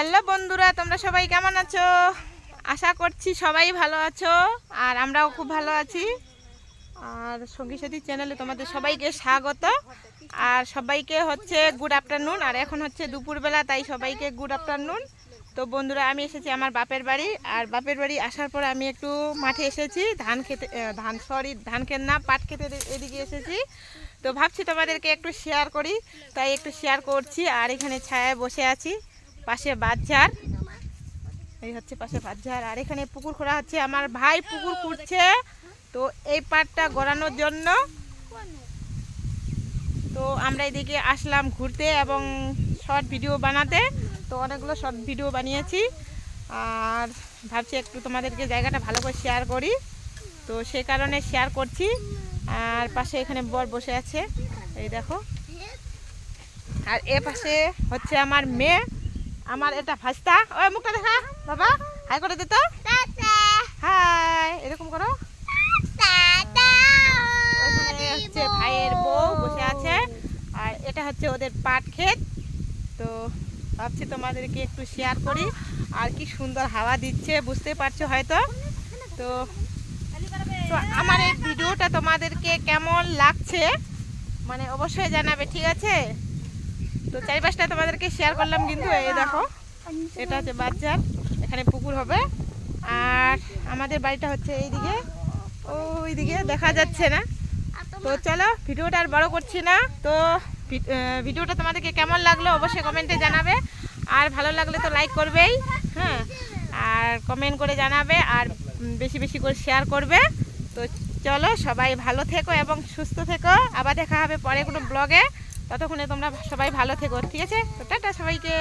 Hello বন্ধুরা, তোমরা সবাই কেমন আছো? আশা করছি সবাই ভালো আছো, আর আমরাও খুব ভালো আছি। আর সঙ্গী সাথী চ্যানেলে তোমাদের সবাইকে স্বাগত। আর সবাইকে হচ্ছে গুড আফটারনুন আর এখন হচ্ছে দুপুরবেলা, তাই সবাইকে গুড আফটারনুন তো বন্ধুরা, আমি এসেছি আমার বাপের বাড়ি, আর বাপের বাড়ি আসার পর আমি একটু মাঠে এসেছি, ধান খেতে ধান সরি ধান খেতে না, পাট খেতে এদিকে এসেছি। তো ভাবছি তোমাদেরকে একটু শেয়ার করি, তাই একটু শেয়ার করছি, আর এখানে ছায়ায় বসে আছি। পাশে বাজার। এই হচ্ছে পাশে বাজার। আর এখানে পুকুর খোঁড়া হচ্ছে। আমার ভাই পুকুর খুঁড়ছে। তো এই পাটটা গড়ানোর জন্য। তো আমরা এদিকে আসলাম ঘুরতে এবং শর্ট ভিডিও বানাতে। তো অনেকগুলো শর্ট ভিডিও বানিয়েছি। আর ভাবছি একটু তোমাদেরকে জায়গাটা ভালো করে শেয়ার করি। তো সে কারণে শেয়ার করছি। আর পাশে এখানে বর বসে আছে। এই দেখো। আর এ পাশে হচ্ছে আমার মেয়ে। আমার এটা ভাস্তা ওই মুখটা দেখা বাবা হাই করে দিত হাই এরকম করো। হচ্ছে ভাইয়ের বউ বসে আছে। আর এটা হচ্ছে ওদের পাট ক্ষেত। তো ভাবছি তোমাদেরকে একটু শেয়ার করি। আর কি সুন্দর হাওয়া দিচ্ছে বুঝতে পারছ হয়তো? তো তো আমার এই ভিডিওটা তোমাদেরকে কেমন লাগছে? মানে অবশ্যই জানাবে ঠিক আছে? তো চারিপাশটা তোমাদেরকে শেয়ার করলাম কিন্তু এই দেখো, এটা হচ্ছে বাচ্চার, এখানে পুকুর হবে। আর আমাদের বাড়িটা হচ্ছে এইদিকে। ওইদিকে দেখা যাচ্ছে না। তো চলো, ভিডিওটা আর বড় করছি না। তো ভিডিওটা তোমাদেরকে কেমন লাগল অবশ্যই কমেন্টে জানাবে। আর ভালো লাগলে তো লাইক করবেই হ্যাঁ। আর কমেন্ট করে জানাবে আর বেশি বেশি করে শেয়ার করবে। তো চলো, সবাই ভালো থেকো এবং সুস্থ থেকো। আবার দেখা হবে পরে কোনো ব্লগে ততক্ষণে তোমরা সবাই ভালো থেকো ঠিক আছে? তো টাটা সবাইকে।